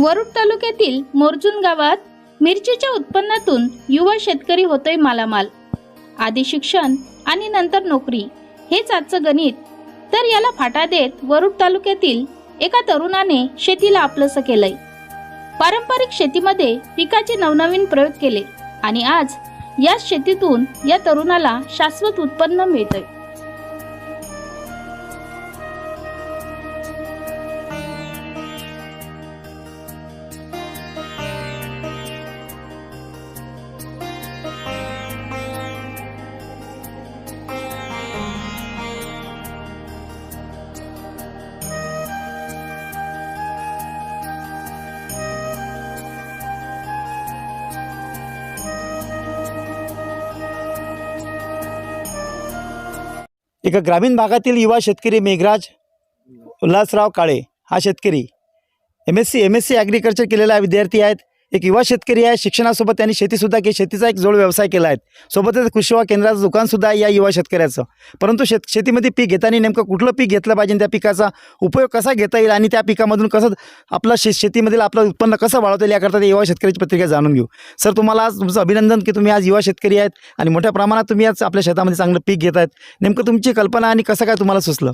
वरुड तालुक्यातील मोरजून गावात मिरचीच्या उत्पन्नातून युवा शेतकरी होतोय मालामाल. आधी शिक्षण आणि नंतर नोकरी हेच आजचं गणित. तर याला फाटा देत वरुड तालुक्यातील एका तरुणाने शेतीला आपलंसं केलंय. पारंपरिक शेतीमध्ये पिकाचे नवनवीन प्रयोग केले आणि आज याच शेतीतून या तरुणाला शाश्वत उत्पन्न मिळतंय. एका ग्रामीण भागातील युवा शेतकरी मेघराज उल्हासराव काळे हा शेतकरी. M S C M S C agriculture केलेला विद्यार्थी आहेत. एक युवा शेतकरी आहे. शिक्षणासोबत त्यांनी शेतीसुद्धा केली. शेतीचा एक जोड व्यवसाय केला आहे. सोबतच कृषी सेवा केंद्राचं दुकानसुद्धा आहे या युवा शेतकऱ्याचं. परंतु शेत शेतीमध्ये पीक घेताना नेमकं कुठलं पीक घेतलं पाहिजे त्या पिकाचा उपयोग कसा घेता येईल आणि त्या पिकामधून कसं आपलं शे शेतीमधील आपलं उत्पन्न कसं वाढवता येईल याकरता ते युवा शेतकऱ्याची पत्रिका जाणून घेऊ. सर तुम्हाला आज तुमचं अभिनंदन की तुम्ही आज युवा शेतकरी आहेत आणि मोठ्या प्रमाणात तुम्ही आज आपल्या शेतामध्ये चांगलं पीक घेत आहेत. नेमकं तुमची कल्पना आणि कसं काय तुम्हाला सुचलं?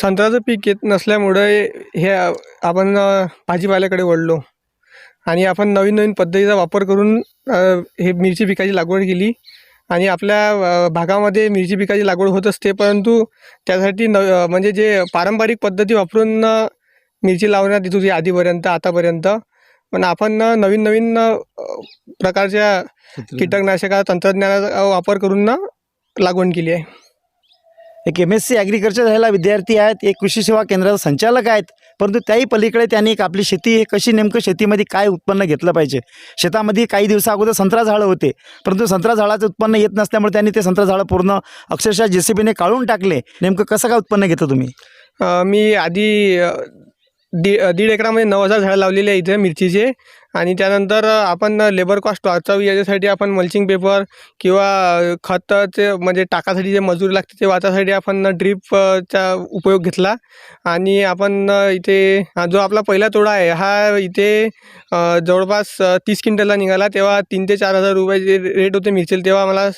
संत्र्याचं पीक येत नसल्यामुळे हे आपण भाजीपाल्याकडे वळलो. आणि आपण नवीन नवीन पद्धतीचा वापर करून हे मिरची पिकाची लागवड केली. आणि आपल्या भागामध्ये मिरची पिकाची लागवड होत असते परंतु त्यासाठी न अ, म्हणजे जे पारंपरिक पद्धती वापरून मिरची लावण्यात येत होती आधीपर्यंत आतापर्यंत. पण आपण नवीन नवीन प्रकारच्या कीटकनाशका तंत्रज्ञानाचा वापर करून ना लागवड केली आहे. एक एम एस सी ॲग्रिकल्चर झालेला विद्यार्थी आहेत. एक कृषी सेवा केंद्राचा संचालक आहेत. परंतु त्याही पलीकडे त्यांनी एक आपली शेती हे कशी नेमकं शेतीमध्ये काय उत्पन्न घेतलं पाहिजे? शेतामध्ये काही दिवसा अगोदर संत्रा झाडं होते. परंतु संत्रा झाडाचं उत्पन्न येत नसल्यामुळे त्यांनी ते संत्रा झाडं पूर्ण अक्षरशः जे सी बीने काढून टाकले. नेमकं कसं काय उत्पन्न घेतं तुम्ही? मी आधी दी दीड एकरामध्ये नऊ हजार झाडं लावलेले आहे इथे मिरचीचे. आणि त्यानंतर आपण लेबर कॉस्ट वाचावी याच्यासाठी आपण मल्चिंग पेपर किंवा खताचे म्हणजे टाकासाठी जे मजूर लागते ते वाचासाठी आपण ड्रीपचा उपयोग घेतला. आणि आपण इथे जो आपला पहिला तोडा आहे हा इथे जवळपास तीस क्विंटलला निघाला. तेव्हा तीन ते चार हजार रुपयाचे रेट होते मिरचेल. तेव्हा मला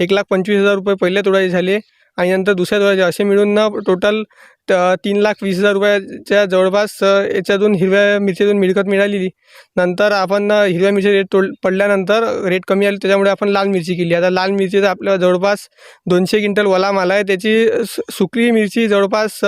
एक लाख पंचवीस हजार रुपये पहिल्या तोडाचे झाले. आणि नंतर दुसऱ्या तोड्याचे असे मिळून ना टोटल त तीन लाख वीस हजार रुपयाच्या जवळपास याच्यातून हिरव्या मिरचीतून मिळकत मिळालेली. नंतर आपण हिरव्या मिरची रेट तोड पडल्यानंतर रेट कमी आली त्याच्यामुळे आपण लाल मिरची केली. आता लाल मिरचीचा आपल्या जवळपास दोनशे क्विंटल वला माल आहे त्याची सु- सुकली मिरची जवळपास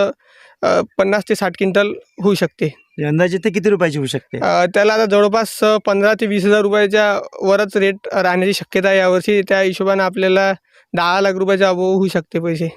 पन्नास ते साठ क्विंटल होऊ शकते. अंदाजे ते किती रुपयाची होऊ शकते? अ, त्याला आता जवळपास पंधरा ते वीस हजार रुपयाच्या वरच रेट राहण्याची शक्यता आहे यावर्षी. त्या हिशोबाने आपल्याला दहा लाख रुपयाच्या अभाव होऊ शकते पैसे.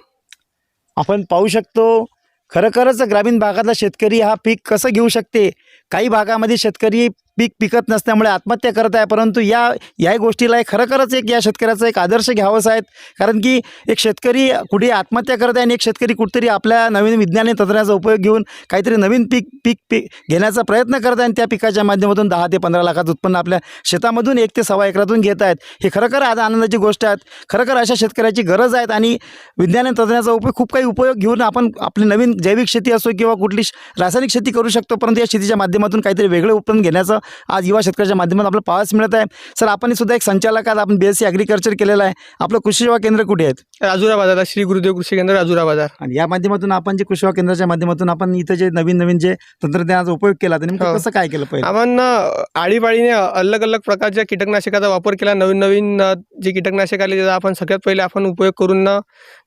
आपण पाहू शकतो खरोखरच ग्रामीण भागातला शेतकरी हा पीक कसं घेऊ शकते? काही भागामध्ये शेतकरी पीक पिकत नसल्यामुळे आत्महत्या करत आहे. परंतु या या गोष्टीला एक खरंखरच एक या शेतकऱ्याचा एक आदर्श घ्यावाच आहेत कारण की एक शेतकरी कुठे आत्महत्या करत आहे आणि एक शेतकरी कुठेतरी आपल्या नवीन विज्ञान आणि तंत्रज्ञानाचा उपयोग घेऊन काहीतरी नवीन पीक पीक पीक घेण्याचा प्रयत्न करत आहे. आणि त्या पिकाच्या माध्यमातून दहा ते पंधरा लाखाचं उत्पन्न आपल्या शेतामधून एक ते सव्वा एकरातून घेत आहेत. हे खरखर आज आनंदाची गोष्ट आहेत खरंखर अशा शेतकऱ्याची गरज आहेत आणि विज्ञान आणि तंत्रज्ञानाचा उपयोग खूप काही उपयोग घेऊन आपण आपली नवीन जैविक शेती असो किंवा कुठली श- रासायनिक शेती करू शकतो. परंतु या शेतीच्या माध्यमातून काहीतरी वेगळं उत्पन्न घेण्याचं आज युवा शेतकऱ्याच्या माध्यमातून आपल्याला पाहायला मिळत आहे. सर आपण सुद्धा एक संचालक आहात. आपण बी एस सी ॲग्रिकल्चर केलेलं आहे. आपलं कृषी सेवा केंद्र कुठे आहेत? राजुरा बाजारला श्री गुरुदेव कृषी केंद्र राजुरा बाजार आणि या माध्यमातून आपण जे कृषी सेवा केंद्राच्या माध्यमातून आपण इथं जे नवीन नवीन जे तंत्रज्ञानाचा उपयोग केला तर नेमकं हो. कसं काय केलं पाहिजे आपण आळीपाळीने अलग अलग प्रकारच्या कीटकनाशकाचा वापर केला नवीन नवीन जे कीटकनाशक आले त्याचा आपण सगळ्यात पहिले आपण उपयोग करून न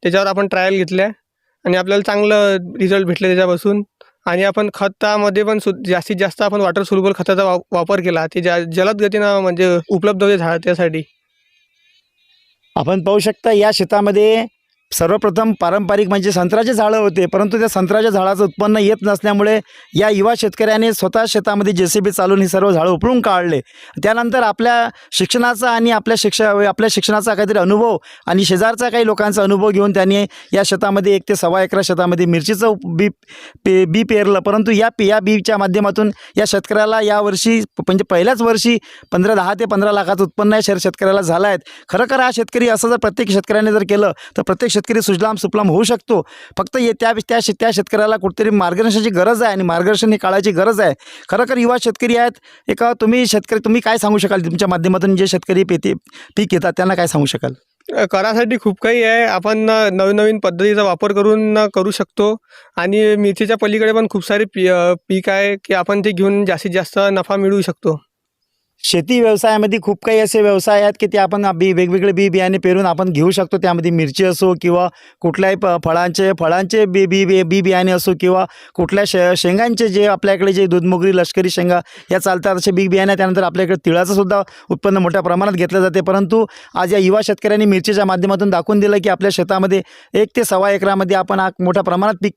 त्याच्यावर आपण ट्रायल घेतल्या. आणि आपल्याला चांगलं रिझल्ट भेटले त्याच्यापासून. आणि आपण खतामध्ये पण सु जास्तीत जास्त आपण वॉटर सोल्युबल खताचा वा वापर केला ते जा जलद गतीनं म्हणजे उपलब्ध होते झाड त्यासाठी आपण पाहू शकता या शेतामध्ये सर्वप्रथम पारंपरिक म्हणजे संत्र्याचे झाडं होते परंतु त्या संत्र्याच्या झाडाचं उत्पन्न येत नसल्यामुळे या युवा शेतकऱ्याने स्वतः शेतामध्ये जे सी बी चालून ही सर्व झाडं उपळून काढले. त्यानंतर आपल्या शिक्षणाचा आणि आपल्या शिक्षा आपल्या शिक्षणाचा काहीतरी अनुभव आणि शेजारचा काही लोकांचा अनुभव घेऊन त्यांनी या शेतामध्ये एक ते सव्वा एकरा शेतामध्ये मिरचीचं बी पे बी पेरलं. परंतु या पी या बीच्या माध्यमातून या शेतकऱ्याला यावर्षी म्हणजे पहिल्याच वर्षी पंधरा दहा ते पंधरा लाखाचं उत्पन्न या शेर शेतकऱ्याला झालं आहे. खरोखर हा शेतकरी असं जर प्रत्येक शेतकऱ्याने जर केलं तर प्रत्येक शेत शेतकरी सुजलाम सुफलाम होऊ शकतो. फक्त ये त्या त्या शे- त्या शेतकऱ्याला कुठेतरी मार्गदर्शनाची गरज आहे आणि मार्गदर्शन ही काळाची गरज आहे. खरोखर युवा शेतकरी आहेत. एक तुम्ही शेतकरी तुम्ही काय सांगू शकाल तुमच्या माध्यमातून जे शेतकरी पेते पीक घेतात त्यांना काय सांगू शकाल? करासाठी खूप काही आहे. आपण नवीन नवीन पद्धतीचा वापर करून करू शकतो. आणि मिरचीच्या पलीकडे पण खूप सारे पी पीक आहे की आपण ते घेऊन जास्तीत जास्त नफा मिळवू शकतो. शेती व्यवसायामध्ये खूप काही असे व्यवसाय आहेत की ते आपण बी वेगवेगळे बी बियाणे पेरून आपण घेऊ शकतो. त्यामध्ये मिरची असो किंवा कुठल्याही प फळांचे फळांचे बी बी बी बी बियाणे असो किंवा कुठल्या शे शेंगांचे जे आपल्याकडे जे दुधमुगरी लष्करी शेंगा या चालतात असे बी बियाणे त्यानंतर आपल्याकडे तिळाचं सुद्धा उत्पन्न मोठ्या प्रमाणात घेतलं जाते. परंतु आज या युवा शेतकऱ्यांनी मिरचीच्या माध्यमातून दाखवून दिलं की आपल्या शेतामध्ये एक ते सव्वा एकरामध्ये आपण हा मोठ्या प्रमाणात पीक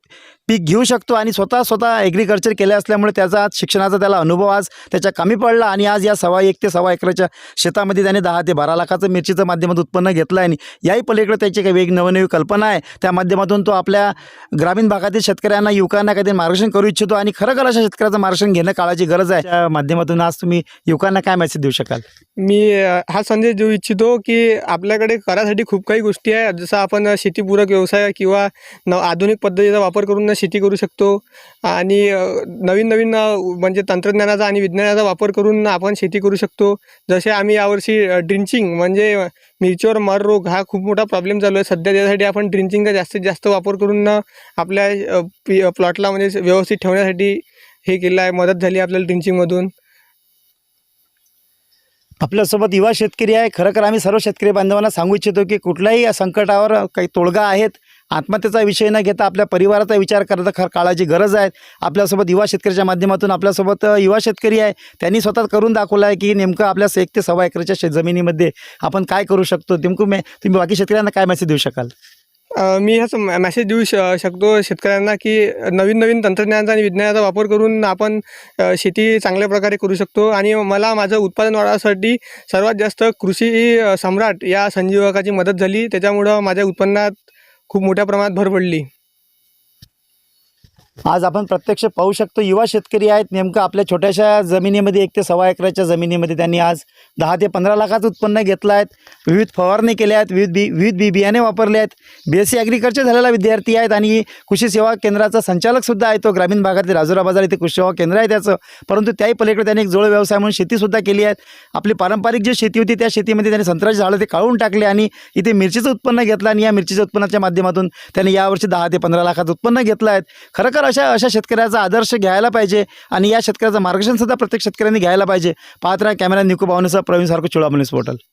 पीक घेऊ शकतो आणि स्वतः स्वतः ॲग्रिकल्चर केलं असल्यामुळे त्याचा आज शिक्षणाचा त्याला अनुभव आज त्याच्या कमी पडला आणि आज या सव्वा एक ते सव्वा एकराच्या शेतामध्ये त्याने दहा ते बारा लाखाचं मिरचीचं माध्यमातून उत्पन्न घेतलं आहे आणि याही पलीकडे त्याची काही वेग नवनवी कल्पना आहे. त्या माध्यमातून तो आपल्या ग्रामीण भागातील शेतकऱ्यांना युवकांना काहीतरी मार्गदर्शन करू इच्छितो आणि खरं अशा शेतकऱ्याचं मार्गदर्शन घेणं काळाची गरज आहे. त्या माध्यमातून आज तुम्ही युवकांना काय मेसेज देऊ शकाल? मी हा संदेश देऊ इच्छितो की आपल्याकडे करासाठी खूप काही गोष्टी आहे जसं आपण शेतीपूरक व्यवसाय किंवा न आधुनिक पद्धतीचा वापर करून शेती करू शकतो. आणि नवीन नवीन म्हणजे तंत्रज्ञानाचा आणि विज्ञानाचा वापर करून आपण शेती करू शकतो. जसे आम्ही यावर्षी ड्रिंचिंग म्हणजे मिरचीवर मर रोग हा खूप मोठा प्रॉब्लेम चालू आहे. सध्या त्यासाठी आपण ड्रिंचिंगचा जास्तीत जास्त वापर करून आपल्या पी प्लॉटला म्हणजे व्यवस्थित ठेवण्यासाठी हे केलं आहे. मदत झाली आपल्याला ड्रिंचिंगमधून आपल्यासोबत युवा शेतकरी आहे. खरोखर आम्ही सर्व शेतकरी बांधवांना सांगू इच्छितो की कुठल्याही या संकटावर काही तोडगा आहेत. आत्महत्येचा विषय न घेता आपल्या परिवाराचा विचार करता खर काळाची गरज आहे. आपल्यासोबत युवा शेतकऱ्याच्या माध्यमातून आपल्यासोबत युवा शेतकरी आहे. त्यांनी स्वतः करून दाखवलं आहे की नेमकं आपल्या एक ते सव्वा एकरच्या शेत जमिनीमध्ये आपण काय करू शकतो. नेमकं मे तुम्ही बाकी शेतकऱ्यांना काय मेसेज देऊ शकाल? मी ह्याच मॅसेज देऊ श शकतो शेतकऱ्यांना की नवीन नवीन तंत्रज्ञानाचा आणि विज्ञानाचा वापर करून आपण शेती चांगल्या प्रकारे करू शकतो. आणि मला माझं उत्पादन वाढवण्यासाठी सर्वात जास्त कृषी सम्राट या संजीवकाची मदत झाली. त्याच्यामुळं माझ्या उत्पन्नात खूप मोठ्या प्रमाणात भर पडली. आज आपण प्रत्यक्ष पाहू शकतो युवा शेतकरी आहेत नेमकं आपल्या छोट्याशा जमिनीमध्ये एक ते सव्वा एकराच्या जमिनीमध्ये त्यांनी आज दहा ते पंधरा लाखाचं उत्पन्न घेतलं आहेत. विविध फवारणी केल्या आहेत विविध बी विविध बी बियाणे वापरले आहेत. बी एस सी ॲग्रिकल्चर झालेला विद्यार्थी आहेत आणि कृषी सेवा केंद्राचा संचालकसुद्धा आहे तो. ग्रामीण भागातील राजुरा बाजार इथे कृषी सेवा केंद्र आहे त्याचं. परंतु त्याही पलीकडे त्यांनी एक जोड व्यवसाय म्हणून शेतीसुद्धा केली आहे. आपली पारंपरिक जी शेती होती त्या शेतीमध्ये त्यांनी संत्र्याची झाडं ते काढून टाकले आणि इथे मिरचीचं उत्पन्न घेतलं आणि या मिरचीच्या उत्पन्नाच्या माध्यमातून त्यांनी यावर्षी दहा ते पंधरा लाखाचं उत्पन्न घेतलं आहे खरं अशा अशा शेतकऱ्याचा आदर्श घ्यायला पाहिजे आणि या शेतकऱ्याचं मार्गदर्शन सुद्धा प्रत्येक शेतकऱ्यांनी घ्यायला पाहिजे. पाहत राहा कॅमेरा निकू भावनेसह प्रवीण सारखं चुळामणीस पोर्टल.